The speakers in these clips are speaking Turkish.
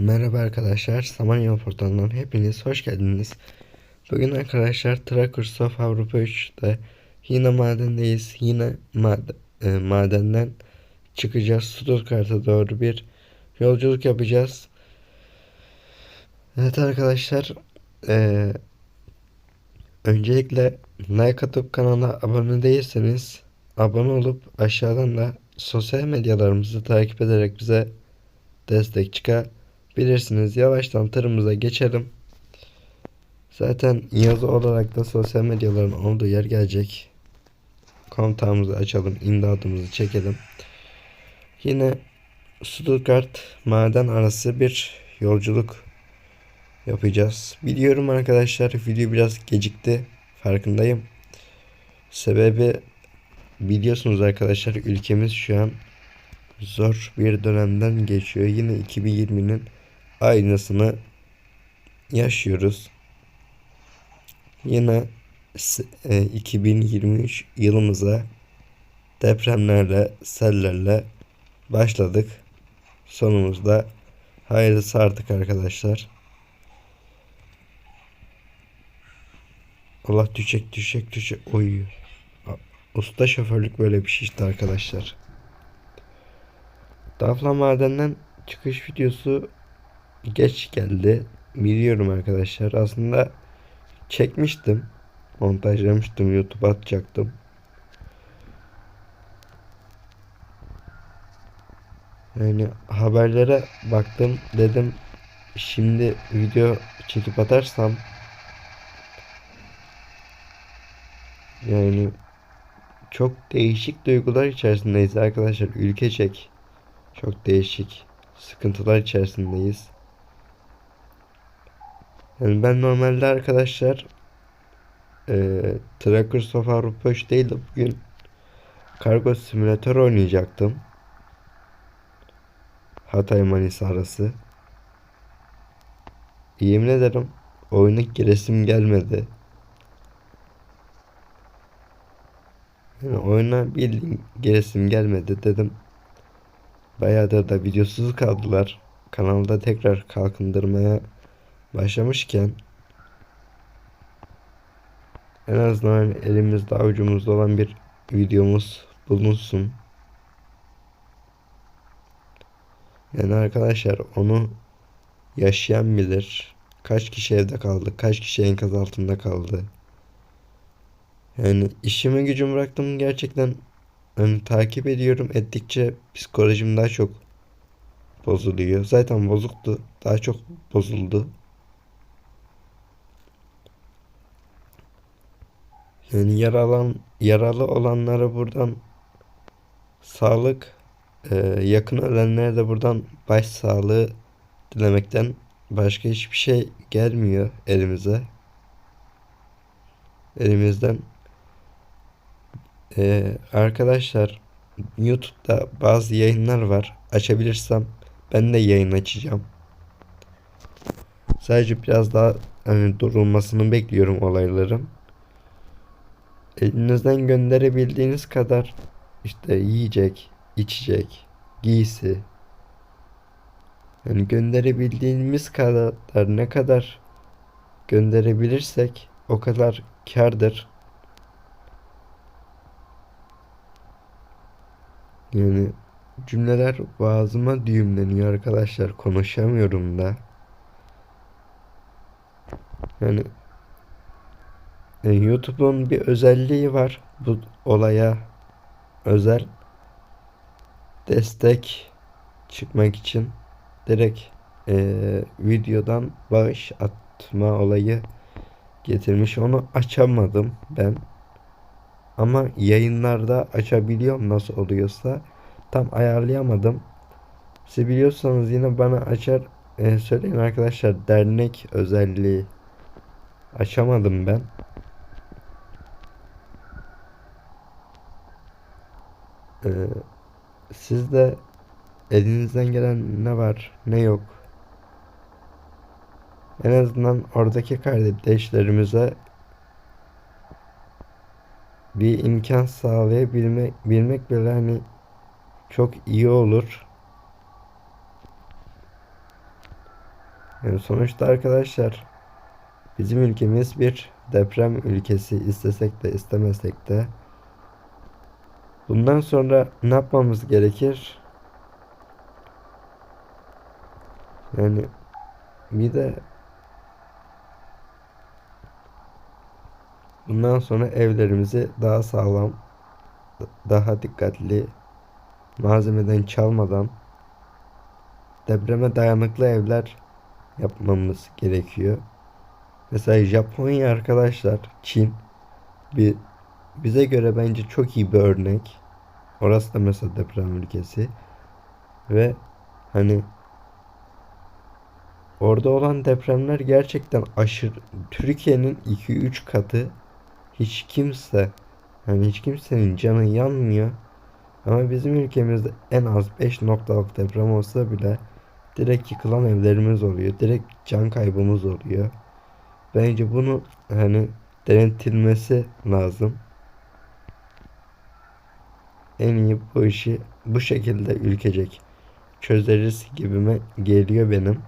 Merhaba arkadaşlar, Samanyolu portalından hepiniz hoş geldiniz. Bugün arkadaşlar Trackers of Avrupa 3'te yine madendeyiz. Yine mad e, madenden çıkacağız. Stuttgart'a doğru bir yolculuk yapacağız. Evet arkadaşlar, e, öncelikle like atıp kanala abone değilseniz abone olup aşağıdan da sosyal medyalarımızı takip ederek bize destek çıkabilirsiniz. Yavaştan tırımıza geçelim. Zaten yazı olarak da sosyal medyaların olduğu yer gelecek. Kontağımızı açalım, imdadımızı çekelim. Yine Stuttgart maden arası bir yolculuk yapacağız. Biliyorum arkadaşlar video biraz gecikti. Farkındayım. Sebebi biliyorsunuz arkadaşlar ülkemiz şu an zor bir dönemden geçiyor. Yine 2020'nin aynısını yaşıyoruz. Yine s- e, 2023 yılımıza depremlerle, sellerle başladık. Sonumuzda hayırlısı artık arkadaşlar. Allah düşecek düşecek düşecek. Oy. Usta şoförlük böyle bir şey işte arkadaşlar. Dafla madenden çıkış videosu geç geldi. Biliyorum arkadaşlar. Aslında çekmiştim. Montajlamıştım. YouTube'a atacaktım. Yani haberlere baktım. Dedim şimdi video çekip atarsam yani çok değişik duygular içerisindeyiz arkadaşlar. Ülkecek. Çok değişik sıkıntılar içerisindeyiz. Yani ben normalde arkadaşlar e, Trackers of Avrupa 3 değil de bugün Kargo Simülatör oynayacaktım. Hatay Manisa arası. Yemin ederim oyuna giresim gelmedi. Yani oyuna bildiğin giresim gelmedi dedim. Bayağıdır da videosuz kaldılar. Kanalda tekrar kalkındırmaya başlamışken en azından elimizde avucumuzda olan bir videomuz bulunsun. Yani arkadaşlar onu yaşayan bilir. Kaç kişi evde kaldı, kaç kişi enkaz altında kaldı. Yani işimi gücümü bıraktım gerçekten Hani takip ediyorum ettikçe psikolojim daha çok bozuluyor. Zaten bozuktu. Daha çok bozuldu. Yani yaralan, yaralı olanlara buradan sağlık, e, yakın ölenlere de buradan başsağlığı dilemekten başka hiçbir şey gelmiyor elimize. Elimizden ee, arkadaşlar YouTube'da bazı yayınlar var. Açabilirsem ben de yayın açacağım. Sadece biraz daha hani durulmasını bekliyorum olayların. Elinizden gönderebildiğiniz kadar işte yiyecek, içecek, giysi yani gönderebildiğimiz kadar ne kadar gönderebilirsek o kadar kârdır. Yani cümleler boğazıma düğümleniyor arkadaşlar. Konuşamıyorum da. Yani YouTube'un bir özelliği var. Bu olaya özel destek çıkmak için direkt eee, videodan bağış atma olayı getirmiş. Onu açamadım ben. Ama yayınlarda açabiliyorum nasıl oluyorsa. Tam ayarlayamadım. Siz biliyorsanız yine bana açar e, söyleyin arkadaşlar. Dernek özelliği açamadım ben. Ee, siz de elinizden gelen ne var ne yok. En azından oradaki kardeşlerimize bir imkan sağlayabilmek bilmek bile hani çok iyi olur. Yani sonuçta arkadaşlar bizim ülkemiz bir deprem ülkesi istesek de istemesek de. Bundan sonra ne yapmamız gerekir? Yani bir de bundan sonra evlerimizi daha sağlam, daha dikkatli, malzemeden çalmadan depreme dayanıklı evler yapmamız gerekiyor. Mesela Japonya arkadaşlar, Çin bir bize göre bence çok iyi bir örnek. Orası da mesela deprem ülkesi ve hani orada olan depremler gerçekten aşırı Türkiye'nin 2-3 katı hiç kimse hani hiç kimsenin canı yanmıyor. Ama bizim ülkemizde en az 5 noktalık deprem olsa bile direkt yıkılan evlerimiz oluyor. Direkt can kaybımız oluyor. Bence bunu hani denetilmesi lazım. En iyi bu işi bu şekilde ülkecek çözeriz gibime geliyor benim.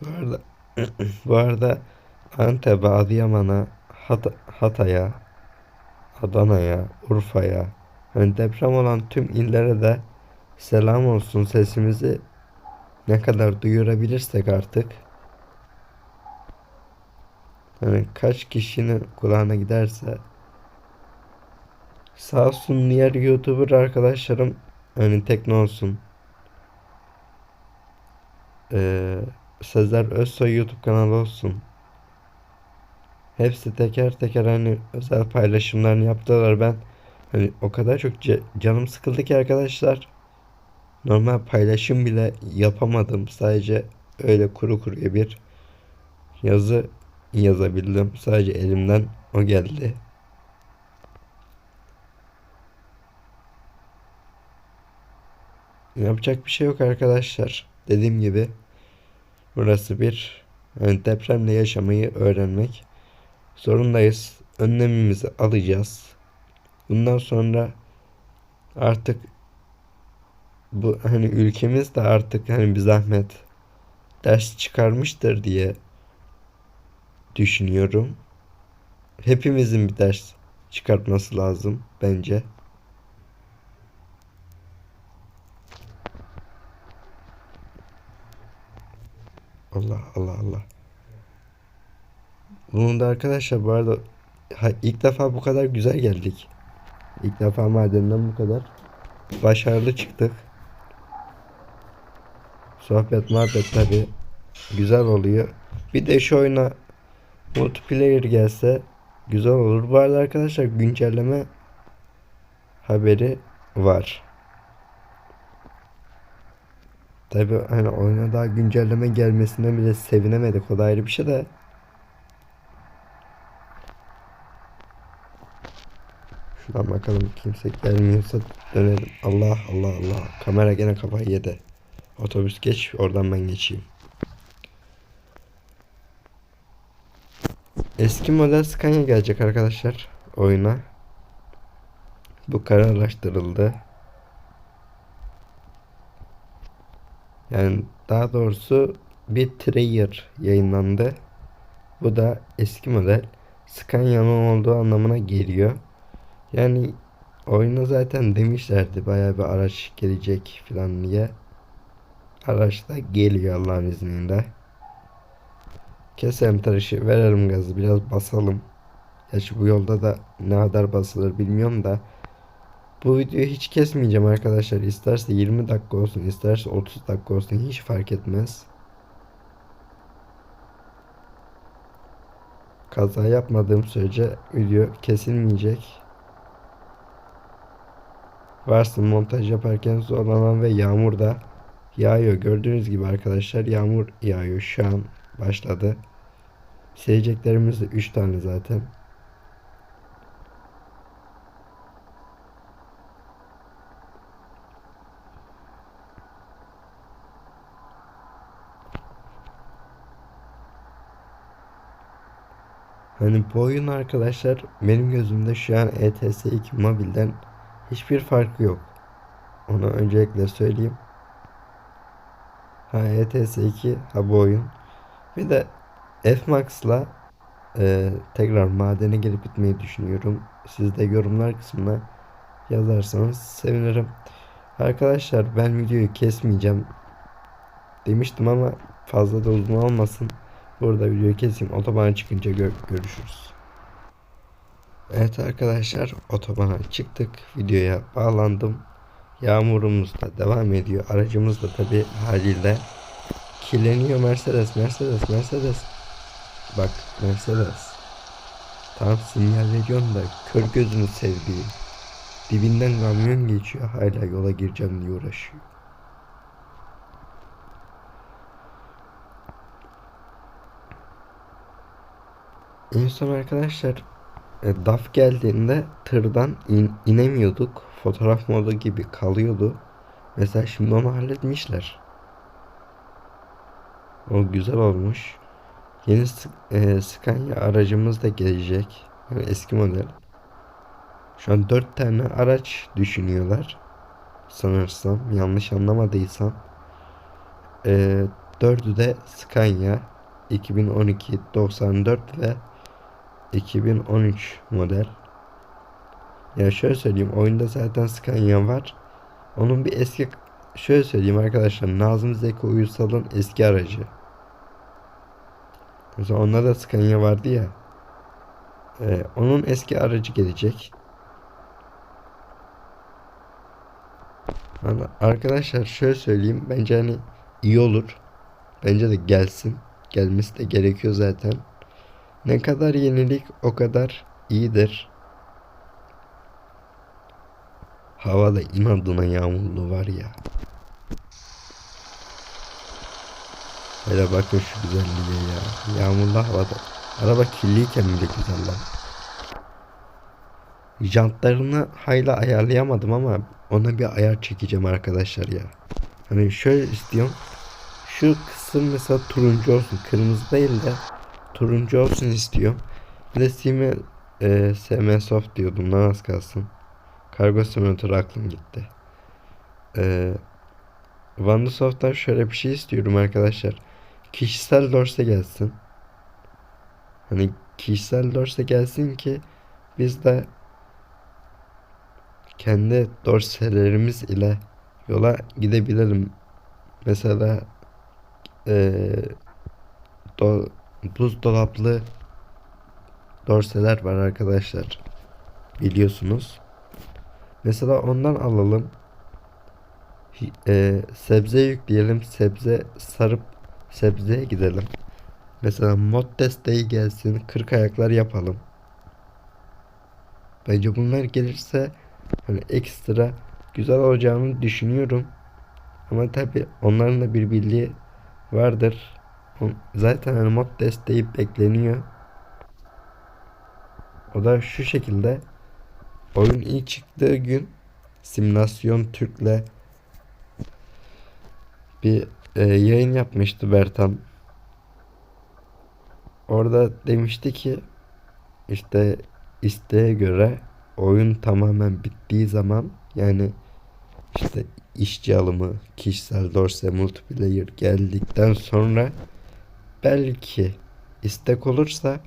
Bu arada bu arada Antep'e, Adıyaman'a, Hat Hatay'a, Adana'ya, Urfa'ya, hani deprem olan tüm illere de selam olsun sesimizi ne kadar duyurabilirsek artık. Hani kaç kişinin kulağına giderse sağ olsun diğer YouTuber arkadaşlarım hani tekne olsun. Ee, Sezer Özsoy YouTube kanalı olsun. Hepsi teker teker hani özel paylaşımlarını yaptılar. Ben hani o kadar çok canım sıkıldı ki arkadaşlar. Normal paylaşım bile yapamadım. Sadece öyle kuru kuruya bir yazı yazabildim. Sadece elimden o geldi. Yapacak bir şey yok arkadaşlar. Dediğim gibi burası bir yani depremle yaşamayı öğrenmek zorundayız. Önlemimizi alacağız. Bundan sonra artık bu hani ülkemiz de artık hani bir zahmet ders çıkarmıştır diye düşünüyorum. Hepimizin bir ders çıkartması lazım bence. Allah Allah Allah. Bunu da arkadaşlar bu arada ilk defa bu kadar güzel geldik. İlk defa madenden bu kadar başarılı çıktık. Sohbet muhabbet tabi güzel oluyor. Bir de şu oyuna multiplayer gelse güzel olur. Bu arada arkadaşlar güncelleme haberi var. Tabi hani oyuna daha güncelleme gelmesine bile sevinemedik. O da ayrı bir şey de. Şuradan bakalım kimse gelmiyorsa dönelim. Allah Allah Allah. Kamera gene kafayı yedi. Otobüs geç oradan ben geçeyim. Eski model Scania gelecek arkadaşlar oyuna. Bu kararlaştırıldı. Yani daha doğrusu bir trailer yayınlandı. Bu da eski model Scania'nın olduğu anlamına geliyor. Yani oyuna zaten demişlerdi baya bir araç gelecek falan diye. Araç da geliyor Allah'ın izniyle. Keselim tıraşı verelim gazı biraz basalım. Gerçi bu yolda da ne kadar basılır bilmiyorum da. Bu videoyu hiç kesmeyeceğim arkadaşlar. İsterse 20 dakika olsun isterse 30 dakika olsun hiç fark etmez. Kaza yapmadığım sürece video kesilmeyecek. Varsın montaj yaparken zorlanan ve yağmur da yağıyor. Gördüğünüz gibi arkadaşlar yağmur yağıyor şu an başladı. Seveceklerimiz de 3 tane zaten. Hani bu oyun arkadaşlar benim gözümde şu an ETS 2 mobilden hiçbir farkı yok. Onu öncelikle söyleyeyim. Ha ETS 2 ha bu oyun. Bir de Fmax'la e, tekrar madene gelip gitmeyi düşünüyorum. Siz de yorumlar kısmına yazarsanız sevinirim. Arkadaşlar ben videoyu kesmeyeceğim demiştim ama fazla da uzun olmasın. Burada videoyu keseyim. Otobana çıkınca gör- görüşürüz. Evet arkadaşlar otobana çıktık. Videoya bağlandım. Yağmurumuz da devam ediyor. Aracımız da tabi haliyle kirleniyor Mercedes, Mercedes, Mercedes. Bak Mercedes. Tam sinyal veriyorsun da kör gözünü sevdiğim. Dibinden kamyon geçiyor hala yola gireceğim diye uğraşıyor. En son arkadaşlar e, DAF geldiğinde tırdan in- inemiyorduk. Fotoğraf modu gibi kalıyordu. Mesela şimdi onu halletmişler. O güzel olmuş. Yeni e, Scania aracımız da gelecek. Yani eski model. Şu an 4 tane araç düşünüyorlar. Sanırsam yanlış anlamadıysam. E, 4'ü de Scania 2012 94 ve 2013 model. Ya şöyle söyleyeyim oyunda zaten Scania var. Onun bir eski şöyle söyleyeyim arkadaşlar Nazım Zeki Uysal'ın eski aracı. Mesela onda da Scania vardı ya. Ee, onun eski aracı gelecek. Hani arkadaşlar şöyle söyleyeyim bence hani iyi olur. Bence de gelsin. Gelmesi de gerekiyor zaten. Ne kadar yenilik o kadar iyidir. Hava da inadına yağmurlu var ya. Hele bakın şu güzelliğe ya. Yağmurlu havada. Araba kirliyken bile güzel lan. Jantlarını hayla ayarlayamadım ama ona bir ayar çekeceğim arkadaşlar ya. Hani şöyle istiyorum. Şu kısım mesela turuncu olsun. Kırmızı değil de turuncu olsun istiyorum. Bir de Sime e, SM Soft diyordum lan az kalsın. Kargo simülatör aklım gitti. E, Wandersoft'tan şöyle bir şey istiyorum arkadaşlar. Kişisel dorse gelsin. Hani kişisel dorse gelsin ki biz de kendi dorselerimiz ile yola gidebilelim. Mesela eee do, buzdolaplı dorseler var arkadaşlar. Biliyorsunuz. Mesela ondan alalım. Eee, sebze yükleyelim. Sebze sarıp sebzeye gidelim. Mesela mod desteği gelsin. 40 ayaklar yapalım. Bence bunlar gelirse hani ekstra güzel olacağını düşünüyorum. Ama tabi onların da bir birliği vardır. Zaten hani mod desteği bekleniyor. O da şu şekilde. Oyun ilk çıktığı gün Simülasyon Türk'le bir e, yayın yapmıştı Bertan. Orada demişti ki işte isteğe göre oyun tamamen bittiği zaman yani işte işçi alımı, kişisel dorse, multiplayer geldikten sonra belki istek olursa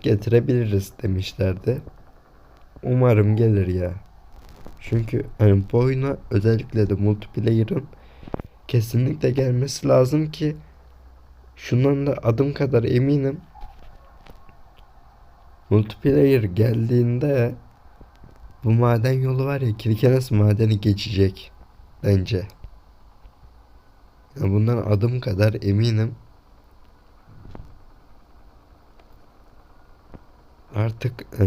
getirebiliriz demişlerdi. Umarım gelir ya. Çünkü hani bu oyuna özellikle de multiplayer'ın kesinlikle gelmesi lazım ki şundan da adım kadar eminim. Multiplayer geldiğinde bu maden yolu var ya Kirkenes madeni geçecek bence. Ya bundan adım kadar eminim. Artık e,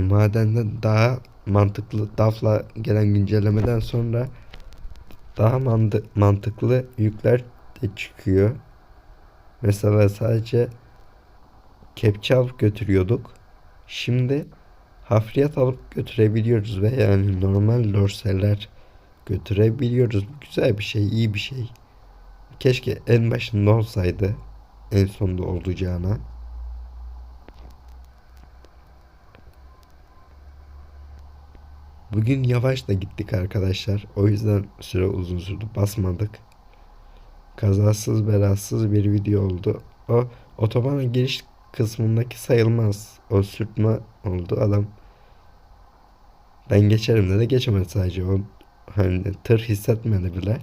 daha mantıklı DAF'la gelen güncellemeden sonra daha mantıklı yükler de çıkıyor. Mesela sadece kepçe alıp götürüyorduk. Şimdi hafriyat alıp götürebiliyoruz ve yani normal dorseler götürebiliyoruz. Güzel bir şey, iyi bir şey. Keşke en başında olsaydı. En sonda olacağına. Bugün yavaş da gittik arkadaşlar. O yüzden süre uzun sürdü. Basmadık. Kazasız belasız bir video oldu. O otobana giriş kısmındaki sayılmaz. O sürtme oldu. Adam ben geçerim dedi geçemedi sadece. O hani tır hissetmedi bile.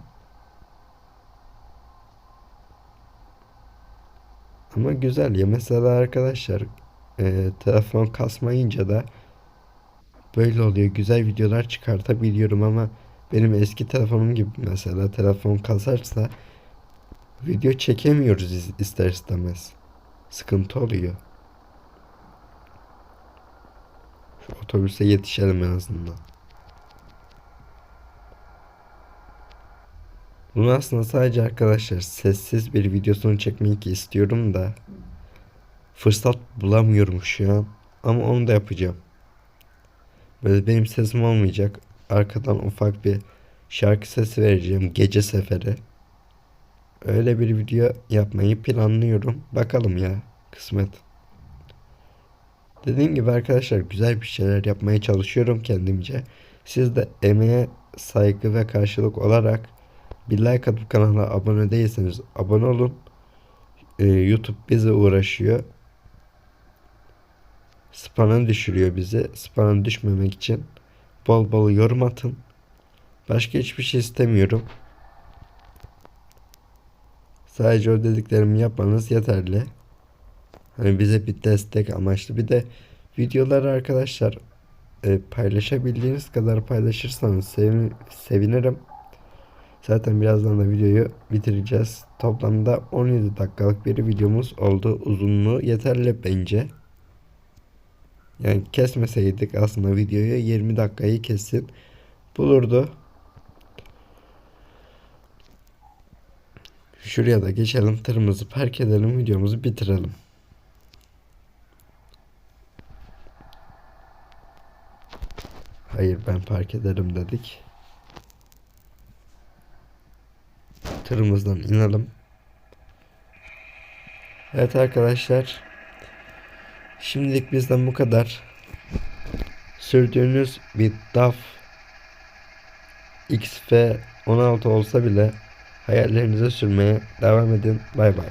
Ama güzel ya mesela arkadaşlar e, telefon kasmayınca da böyle oluyor. Güzel videolar çıkartabiliyorum ama benim eski telefonum gibi mesela telefon kasarsa video çekemiyoruz is- ister istemez. Sıkıntı oluyor. Şu otobüse yetişelim en azından. Bunu aslında sadece arkadaşlar sessiz bir videosunu çekmeyi istiyorum da fırsat bulamıyorum şu an. Ama onu da yapacağım. Böyle benim sesim olmayacak. Arkadan ufak bir şarkı sesi vereceğim. Gece seferi. Öyle bir video yapmayı planlıyorum. Bakalım ya. Kısmet. Dediğim gibi arkadaşlar güzel bir şeyler yapmaya çalışıyorum kendimce. Siz de emeğe saygı ve karşılık olarak bir like atıp kanala abone değilseniz abone olun. Ee, YouTube bize uğraşıyor. Spam'a düşürüyor bizi. Spam'a düşmemek için bol bol yorum atın. Başka hiçbir şey istemiyorum. Sadece o dediklerimi yapmanız yeterli. Hani bize bir destek amaçlı. Bir de videoları arkadaşlar e, paylaşabildiğiniz kadar paylaşırsanız sevin- sevinirim. Zaten birazdan da videoyu bitireceğiz. Toplamda 17 dakikalık bir videomuz oldu. Uzunluğu yeterli bence. Yani kesmeseydik aslında videoyu 20 dakikayı kesin bulurdu. Şuraya da geçelim tırımızı park edelim videomuzu bitirelim. Hayır ben park ederim dedik. Tırımızdan inelim. Evet arkadaşlar. Şimdilik bizden bu kadar. Sürdüğünüz bir DAF XF 16 olsa bile hayallerinize sürmeye devam edin. Bay bay.